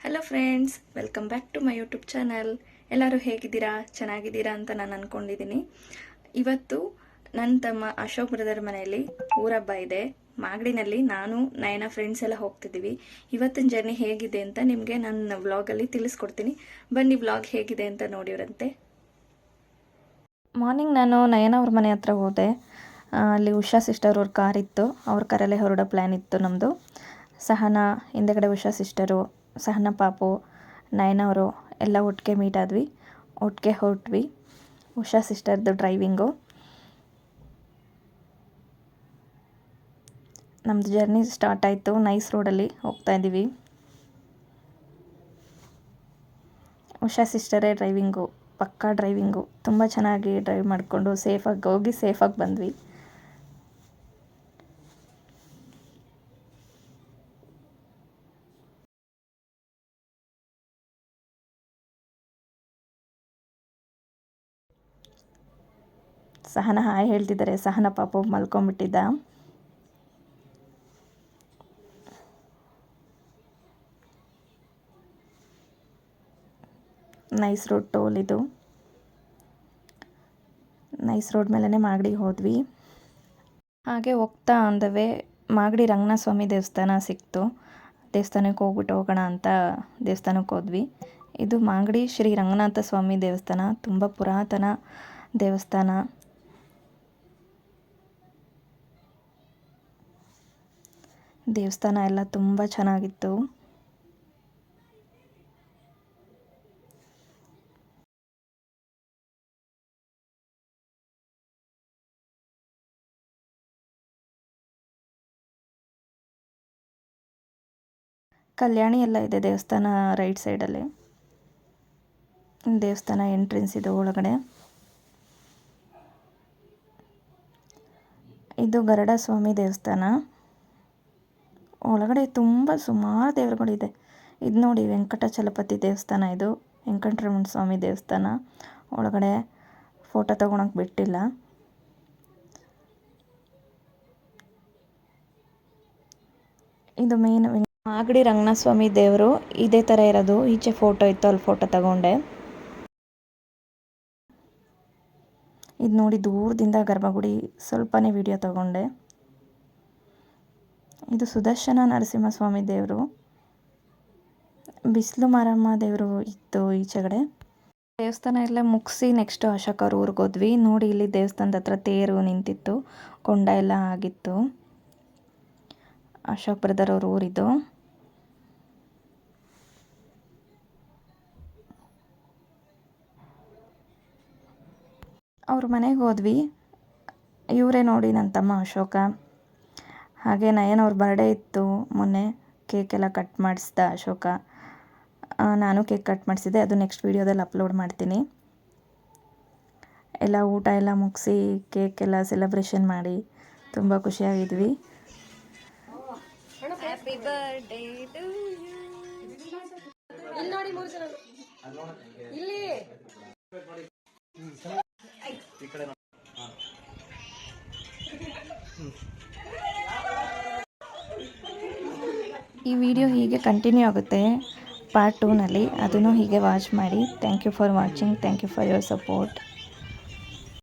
Hello friends welcome back to my YouTube channel ಎಲ್ಲರೂ ಹೇಗಿದ್ದೀರಾ? ಚೆನ್ನಾಗಿದ್ದೀರಾ ಅಂತ ನಾನು ಅಂದ್ಕೊಂಡಿದ್ದೀನಿ ಇವತ್ತು ನನ್ನ ತಮ್ಮ ಅಶೋಕ್ ಬ್ರದರ್ ಮನೆಯಲ್ಲಿ ಊರಬ್ಬ ಇದೆ. ಮಾಗಡಿನಲ್ಲಿ ನಾನು, ನಯನ ಫ್ರೆಂಡ್ಸ್ ಎಲ್ಲ ಹೋಗ್ತಿದ್ದೀವಿ. ಇವತ್ತಿನ ಜರ್ನಿ ಹೇಗಿದೆ ಅಂತ ನಿಮಗೆ ನನ್ನ ವ್ಲಾಗಲ್ಲಿ ತಿಳಿಸ್ಕೊಡ್ತೀನಿ. ಬನ್ನಿ ವ್ಲಾಗ್ ಹೇಗಿದೆ ಅಂತ ನೋಡಿವ್ರಂತೆ. ಮಾರ್ನಿಂಗ್ ನಾನು ನಯನ ಅವ್ರ ಮನೆ ಹತ್ರ ಹೋದೆ. ಅಲ್ಲಿ ಉಷಾ ಸಿಸ್ಟರ್ ಅವ್ರ ಕಾರ್ ಇತ್ತು. ಅವ್ರ ಕಾರಲ್ಲೇ ಹೊರಡೋ ಪ್ಲ್ಯಾನ್ ಇತ್ತು ನಮ್ಮದು ಸಹನಾ, ಹಿಂದೆಗಡೆ ಉಷಾ ಸಿಸ್ಟರು ಸಹನಾ ಪಾಪು ನಯನವರು ಎಲ್ಲ ಒಟ್ಟಿಗೆ ಮೀಟ್ ಆದ್ವಿ. ಒಟ್ಟಿಗೆ ಹೊರಟ್ವಿ. ಉಷಾ ಸಿಸ್ಟರ್ದು ಡ್ರೈವಿಂಗು ನಮ್ಮದು ಜರ್ನಿ ಸ್ಟಾರ್ಟ್ ಆಯಿತು. ನೈಸ್ ರೋಡಲ್ಲಿ ಹೋಗ್ತಾ ಇದ್ದೀವಿ. ಉಷಾ ಸಿಸ್ಟರೇ ಡ್ರೈವಿಂಗು ಪಕ್ಕಾ ಡ್ರೈವಿಂಗು ತುಂಬ ಚೆನ್ನಾಗಿ ಡ್ರೈವ್ ಮಾಡಿಕೊಂಡು ಸೇಫಾಗಿ ಹೋಗಿ ಸೇಫಾಗಿ ಬಂದ್ವಿ. ಸಹನ ಹಾಯ್ ಹೇಳ್ತಿದ್ದಾರೆ. ಸಹನ ಪಾಪ ಮಲ್ಕೊಂಬಿಟ್ಟಿದ್ದ ನೈಸ್ ರೋಡ್ ಟೋಲ್ ಇದು. ನೈಸ್ ರೋಡ್ ಮೇಲೇ ಮಾಗಡಿಗೆ ಹೋದ್ವಿ. ಹಾಗೆ ಹೋಗ್ತಾ ಅಂದವೇ ಮಾಗಡಿ ರಂಗನಾಥ ಸ್ವಾಮಿ ದೇವಸ್ಥಾನ ಸಿಕ್ತು. ದೇವಸ್ಥಾನಕ್ಕೆ ಹೋಗ್ಬಿಟ್ಟು ಹೋಗೋಣ ಅಂತ ದೇವಸ್ಥಾನಕ್ಕೆ ಹೋದ್ವಿ. ಇದು ಮಾಗಡಿ ಶ್ರೀ ರಂಗನಾಥ ಸ್ವಾಮಿ ದೇವಸ್ಥಾನ. ತುಂಬ ಪುರಾತನ ದೇವಸ್ಥಾನ. ದೇವಸ್ಥಾನ ಎಲ್ಲ ತುಂಬ ಚೆನ್ನಾಗಿತ್ತು. ಕಲ್ಯಾಣಿ ಎಲ್ಲ ಇದೆ ದೇವಸ್ಥಾನ ರೈಟ್ ಸೈಡಲ್ಲಿ ದೇವಸ್ಥಾನ ಎಂಟ್ರೆನ್ಸ್ ಇದೆ ಒಳಗಡೆ. ಇದು ಗರುಡ ಸ್ವಾಮಿ ದೇವಸ್ಥಾನ. ಒಳಗಡೆ ತುಂಬ ಸುಮಾರು ದೇವರುಗಳಿದೆ. ಇದು ನೋಡಿ ವೆಂಕಟಾಚಲಪತಿ ದೇವಸ್ಥಾನ ಇದು. ವೆಂಕಟರಮಣ ಸ್ವಾಮಿ ದೇವಸ್ಥಾನ. ಒಳಗಡೆ ಫೋಟೋ ತೊಗೊಳಕ್ಕೆ ಬಿಟ್ಟಿಲ್ಲ. ಇದು ಮೇನ್ ಮಾಗಡಿ ರಂಗನಾಥ ಸ್ವಾಮಿ ದೇವರು. ಇದೇ ಥರ ಇರೋದು. ಈಚೆ ಫೋಟೋ ಇತ್ತು, ಅಲ್ಲಿ ಫೋಟೋ ತಗೊಂಡೆ. ಇದು ನೋಡಿ ದೂರದಿಂದ ಗರ್ಭಗುಡಿ, ಸ್ವಲ್ಪನೇ ವಿಡಿಯೋ ತಗೊಂಡೆ. ಇದು ಸುದರ್ಶನ ನರಸಿಂಹಸ್ವಾಮಿ ದೇವರು. ಬಿಸಿಲು ಮಾರಮ್ಮ ದೇವರು ಇತ್ತು ಈಚೆಗಡೆ. ದೇವಸ್ಥಾನ ಎಲ್ಲ ಮುಗಿಸಿ ನೆಕ್ಸ್ಟ್ ಅಶೋಕ್ ಅವ್ರ ಊರಿಗೆ ಹೋದ್ವಿ. ನೋಡಿ ಇಲ್ಲಿ ದೇವಸ್ಥಾನದ ಹತ್ರ ತೇರು ನಿಂತಿತ್ತು. ಕೊಂಡ ಎಲ್ಲ ಆಗಿತ್ತು. ಅಶೋಕ್ ಬ್ರದರ್ ಅವ್ರ ಊರಿದು ಅವ್ರ ಮನೆಗೆ ಹೋದ್ವಿ. ಇವರೇ ನೋಡಿ ನನ್ನ ತಮ್ಮ ಅಶೋಕ. ಹಾಗೆ ನಯನ್ ಅವ್ರ ಬರ್ಡೇ ಇತ್ತು ಮೊನ್ನೆ. ಕೇಕ್ ಎಲ್ಲ ಕಟ್ ಮಾಡಿಸ್ದ ಅಶೋಕ. ನಾನು ಕೇಕ್ ಕಟ್ ಮಾಡಿಸಿದ್ದೆ ಅದು ನೆಕ್ಸ್ಟ್ ವೀಡಿಯೋದಲ್ಲಿ ಅಪ್ಲೋಡ್ ಮಾಡ್ತೀನಿ. ಎಲ್ಲ ಊಟ ಎಲ್ಲ ಮುಗಿಸಿ ಕೇಕ್ ಎಲ್ಲ ಸೆಲೆಬ್ರೇಷನ್ ಮಾಡಿ ತುಂಬ ಖುಷಿಯಾಗಿದ್ವಿ. ಈ ವಿಡಿಯೋ ಹೀಗೆ ಕಂಟಿನ್ಯೂ ಆಗುತ್ತೆ. ಪಾರ್ಟ್ ಟೂನಲ್ಲಿ ಅದನ್ನು ಹೀಗೆ ವಾಚ್ ಮಾಡಿ. Thank you for watching thank you for your support